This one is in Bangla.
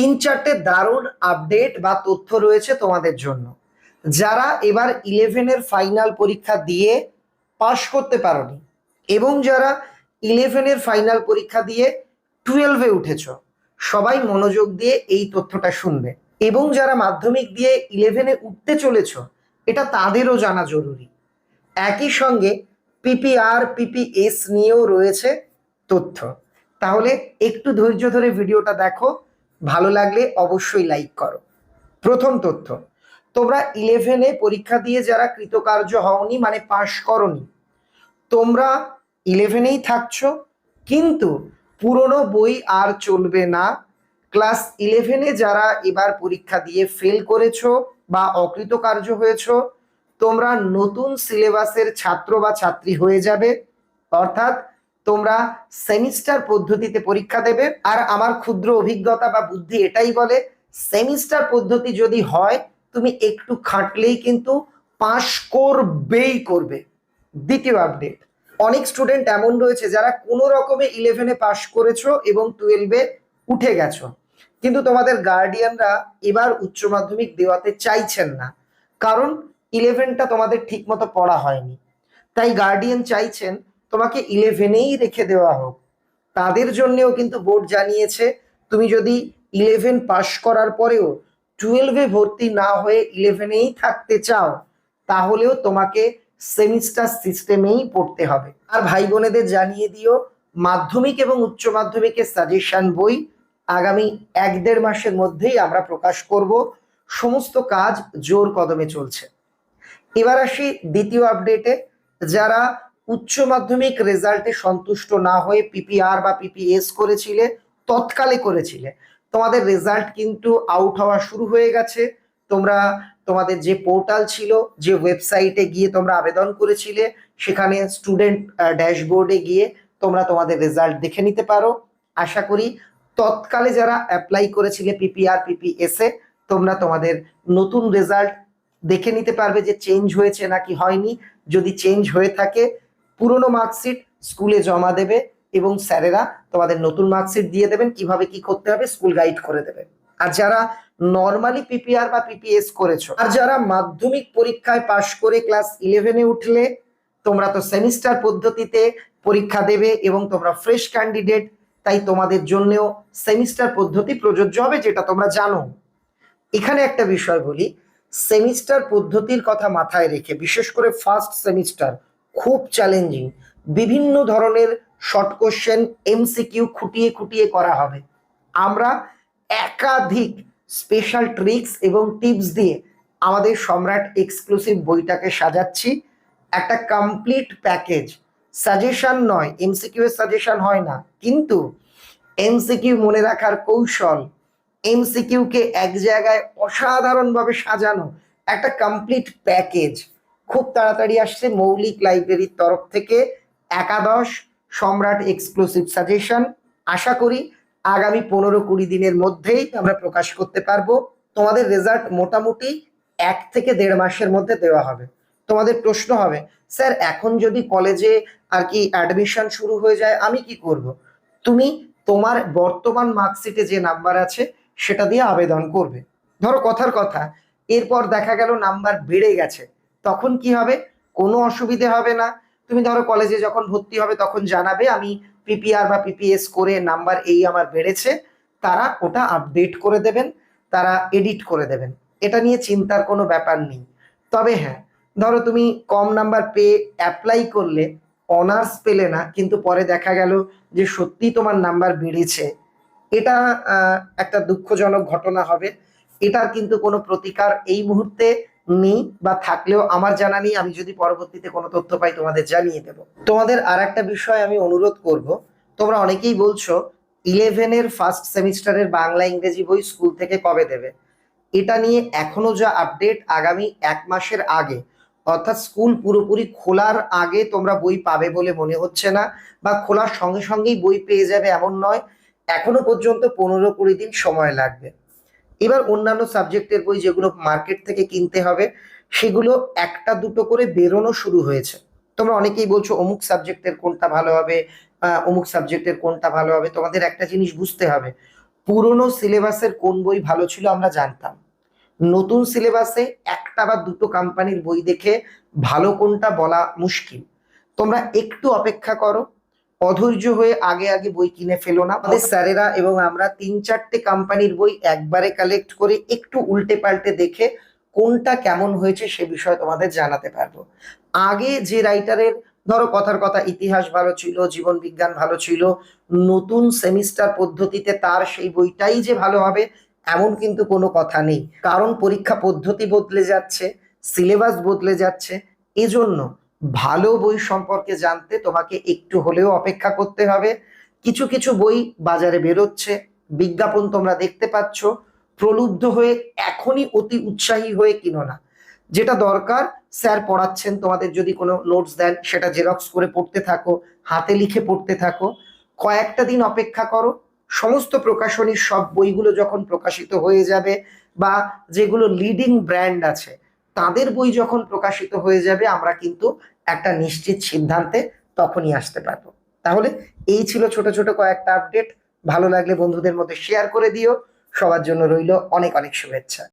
তিন চারটে দারুণ আপডেট বা তথ্য রয়েছে তোমাদের জন্য। যারা এবার ইলেভেনের ফাইনাল পরীক্ষা দিয়ে পাশ করতে পারোনি এবং যারা ইলেভেনের ফাইনাল পরীক্ষা দিয়ে টুয়েলভে উঠেছ, সবাই মনোযোগ দিয়ে এই তথ্যটা শুনবে। এবং যারা মাধ্যমিক দিয়ে ইলেভেনে উঠতে চলেছ, এটা তাদেরও জানা জরুরি। একই সঙ্গে পিপিআর পিপিএস নিয়েও রয়েছে তথ্য। তাহলে একটু ধৈর্য ধরে ভিডিওটা দেখো ভালো লাগলে অবশ্যই লাইক করো। প্রথম তথ্য, তোমরা ইলেভেনে পরীক্ষা দিয়ে যারা কৃতকার্য হওনি মানে পাশ করনি, তোমরা ইলেভেনেই থাকছ, কিন্তু পুরনো বই আর চলবে না। ক্লাস ইলেভেনে যারা এবার পরীক্ষা দিয়ে ফেল করেছ বা অকৃতকার্য হয়েছো, তোমরা নতুন সিলেবাসের ছাত্র বা ছাত্রী হয়ে যাবে। অর্থাৎ তোমরা সেমিস্টার পদ্ধতিতে পরীক্ষা দেবে। আর আমার ক্ষুদ্র অভিজ্ঞতা বা বুদ্ধি এটাই বলে, সেমিস্টার পদ্ধতি যদি হয়, তুমি একটু খাটলেই কিন্তু পাশ করবেই করবে। দ্বিতীয় আপডেট অনেক স্টুডেন্ট এমন রয়েছে যারা কোনো রকমে ইলেভেনে পাশ করেছ এবং টুয়েলভে উঠে গেছো। কিন্তু তোমাদের গার্ডিয়ানরা এবার উচ্চ মাধ্যমিক দেওয়াতে চাইছেন না। কারণ ইলেভেনটা তোমাদের ঠিক মতো পড়া হয়নি। তাই গার্ডিয়ান চাইছেন তোমাকে ইলেভেনেই রেখে দেওয়া হোক। তাদের জন্যেও কিন্তু বোর্ড জানিয়েছে, তুমি যদি ইলেভেন পাশ করার পরেও টুয়েলভে ভর্তি না হয়ে ইলেভেনেই থাকতে চাও, তাহলেও তোমাকে সেমিস্টার সিস্টেমেই পড়তে হবে। আর ভাই বোনেদের জানিয়ে দিও, মাধ্যমিক এবং উচ্চ মাধ্যমিকের সাজেশন বই আগামী এক দেড় মাসের মধ্যেই আমরা প্রকাশ করব। সমস্ত কাজ জোর কদমে চলছে। এবার আসি দ্বিতীয় আপডেটে যারা উচ্চ মাধ্যমিক রেজাল্টে সন্তুষ্ট না হয়ে পিপিআর বা পিপিএস করেছিলে, তৎকালে করেছিলে। তোমাদের রেজাল্ট কিন্তু আউট হওয়া শুরু হয়ে গেছে। তোমরা, তোমাদের যে পোর্টাল ছিল, যে ওয়েবসাইটে গিয়ে তোমরা আবেদন করেছিলে, সেখানে স্টুডেন্ট ড্যাশবোর্ডে গিয়ে তোমরা তোমাদের রেজাল্ট দেখে নিতে পারো। আশা করি তৎকালে যারা অ্যাপ্লাই করেছিলে পিপিআর পিপিএস এ, তোমরা তোমাদের নতুন রেজাল্ট দেখে নিতে পারবে যে চেঞ্জ হয়েছে নাকি হয়নি। যদি চেঞ্জ হয়ে থাকে পুরনো মার্কশিট স্কুলে জমা দেবে এবং স্যারেরা তোমাদের নতুন মার্কশিট দিয়ে দেবেন, কীভাবে কি করতে হবে স্কুল গাইড করে দেবে। আর যারা নর্মালি পিপিআর বা পিপিএস করেছ, আর যারা মাধ্যমিক পরীক্ষায় পাশ করে ক্লাস ইলেভেনে উঠলে, তোমরা তো সেমিস্টার পদ্ধতিতে পরীক্ষা দেবে এবং তোমরা ফ্রেশ ক্যান্ডিডেট তাই তোমাদের জন্যেও সেমিস্টার পদ্ধতি প্রযোজ্য হবে, যেটা তোমরা জানো। এখানে একটা বিষয় বলি সেমিস্টার পদ্ধতির কথা মাথায় রেখে, বিশেষ করে ফার্স্ট সেমিস্টার খুব চ্যালেঞ্জিং বিভিন্ন ধরনের শর্ট কোশ্চেন এমসিকিউ খুঁটিয়ে খুঁটিয়ে করা হবে। আমরা একাধিক স্পেশাল ট্রিক্স এবং টিপস দিয়ে আমাদের সম্রাট এক্সক্লুসিভ বইটাকে সাজাচ্ছি। একটা কমপ্লিট প্যাকেজ সাজেশন নয় এমসিকিউ এর সাজেশন হয় না। কিন্তু এমসিকিউ মনে রাখার কৌশল এমসিকিউ কে এক জায়গায় অসাধারণভাবে সাজানো। একটা কমপ্লিট প্যাকেজ খুব তাড়াতাড়ি আসছে মৌলিক লাইব্রেরির তরফ থেকে একাদশ সম্রাট এক্সক্লুসিভ সাজেশন। আশা করি আগামী পনেরো কুড়ি দিনের মধ্যেই আমরা প্রকাশ করতে পারব। তোমাদের রেজাল্ট মোটামুটি এক থেকে দেড় মাসের মধ্যে দেওয়া হবে। তোমাদের প্রশ্ন হবে, স্যার, এখন যদি কলেজে আর কি অ্যাডমিশন শুরু হয়ে যায়, আমি কি করব? তুমি তোমার বর্তমান মার্কশিটে যে নাম্বার আছে, সেটা দিয়ে আবেদন করবে। ধরো কথার কথা, এরপর দেখা গেল নাম্বার বেড়ে গেছে। তখন কি হবে? কোনো অসুবিধে হবে না। তুমি ধরো কলেজে যখন ভর্তি হবে তখন জানাবে, আমি পিপিআর বা পিপিএস করে নাম্বার এই আমার বেড়েছে। তারা ওটা আপডেট করে দেবেন, তারা এডিট করে দেবেন। এটা নিয়ে চিন্তার কোনো ব্যাপার নেই। তবে হ্যাঁ ধরো তুমি কম নাম্বার পেয়ে অ্যাপ্লাই করলে অনার্স পেলে না, কিন্তু পরে দেখা গেল যে সত্যি তোমার নাম্বার বেড়েছে। এটা একটা দুঃখজনক ঘটনা হবে। এটার কিন্তু কোনো প্রতিকার এই মুহূর্তে নেই বা থাকলেও আমার জানা নেই, আমি যদি পরবর্তীতে কোনো তথ্য পাই তোমাদের জানিয়ে দেব। তোমাদের আর একটা বিষয় আমি অনুরোধ করব। তোমরা অনেকেই বলছো ইলেভেনের ফার্স্ট সেমিস্টারের বাংলা ইংরেজি বই স্কুল থেকে কবে দেবে? এটা নিয়ে এখনও যা আপডেট আগামী এক মাসের আগে, অর্থাৎ স্কুল পুরোপুরি খোলার আগে তোমরা বই পাবে বলে মনে হচ্ছে না, বা খোলার সঙ্গে সঙ্গেই বই পেয়ে যাবে এমন নয়, এখনও পর্যন্ত পনেরো কুড়ি দিন সময় লাগবে। এবার অন্যান্য সাবজেক্টের বই যেগুলো মার্কেট থেকে কিনতে হবে, সেগুলো একটা দুটো করে বেরোনো শুরু হয়েছে। তোমরা অনেকেই বলছো, অমুক সাবজেক্টের কোনটা ভালো হবে অমুক সাবজেক্টের কোনটা ভালো হবে, তোমাদের একটা জিনিস বুঝতে হবে, পুরনো সিলেবাসের কোন বই ভালো ছিল আমরা জানতাম। নতুন সিলেবাসে একটা বা দুটো কোম্পানির বই দেখে ভালো কোনটা বলা মুশকিল। তোমরা একটু অপেক্ষা করো অধৈর্য হয়ে আগে আগে বই কিনে ফেলো না। আমাদের স্যারেরা এবং আমরা তিন চারটে কোম্পানির বই একবারে কালেক্ট করে একটু উল্টে পাল্টে দেখে কোনটা কেমন হয়েছে সে বিষয়ে তোমাদের জানাতে পারব। আগে যে রাইটারের ধরো কথার কথা, ইতিহাস ভালো ছিল, জীবন বিজ্ঞান ভালো ছিল, নতুন সেমিস্টার পদ্ধতিতে তার সেই বইটাই যে ভালো হবে, এমন কিন্তু কোনো কথা নেই। কারণ পরীক্ষা পদ্ধতি বদলে যাচ্ছে সিলেবাস বদলে যাচ্ছে, এজন্য ভালো বই সম্পর্কে জানতে তোমাকে একটু হলেও অপেক্ষা করতে হবে। কিছু কিছু বই বাজারে বেরোচ্ছে, বিজ্ঞাপন তোমরা দেখতে পাচ্ছ, প্রলুব্ধ হয়ে এখনই অতি উৎসাহী হয়ে কিনো না। যেটা দরকার, স্যার পড়াচ্ছেন, তোমাদের যদি কোনো নোটস দেন, সেটা জেরক্স করে পড়তে থাকো, হাতে লিখে পড়তে থাকো। কয়েকটা দিন অপেক্ষা করো, সমস্ত প্রকাশনীর সব বইগুলো যখন প্রকাশিত হয়ে যাবে বা যেগুলো লিডিং ব্র্যান্ড আছে তাদের বই যখন প্রকাশিত হয়ে যাবে, আমরা কিন্তু একটা নিশ্চিত সিদ্ধান্তে তখনই আসতে পারব। তাহলে এই ছিল ছোট ছোট কয়েকটা আপডেট ভালো লাগলে বন্ধুদের মধ্যে শেয়ার করে দিও। সবার জন্য রইল অনেক অনেক শুভেচ্ছা।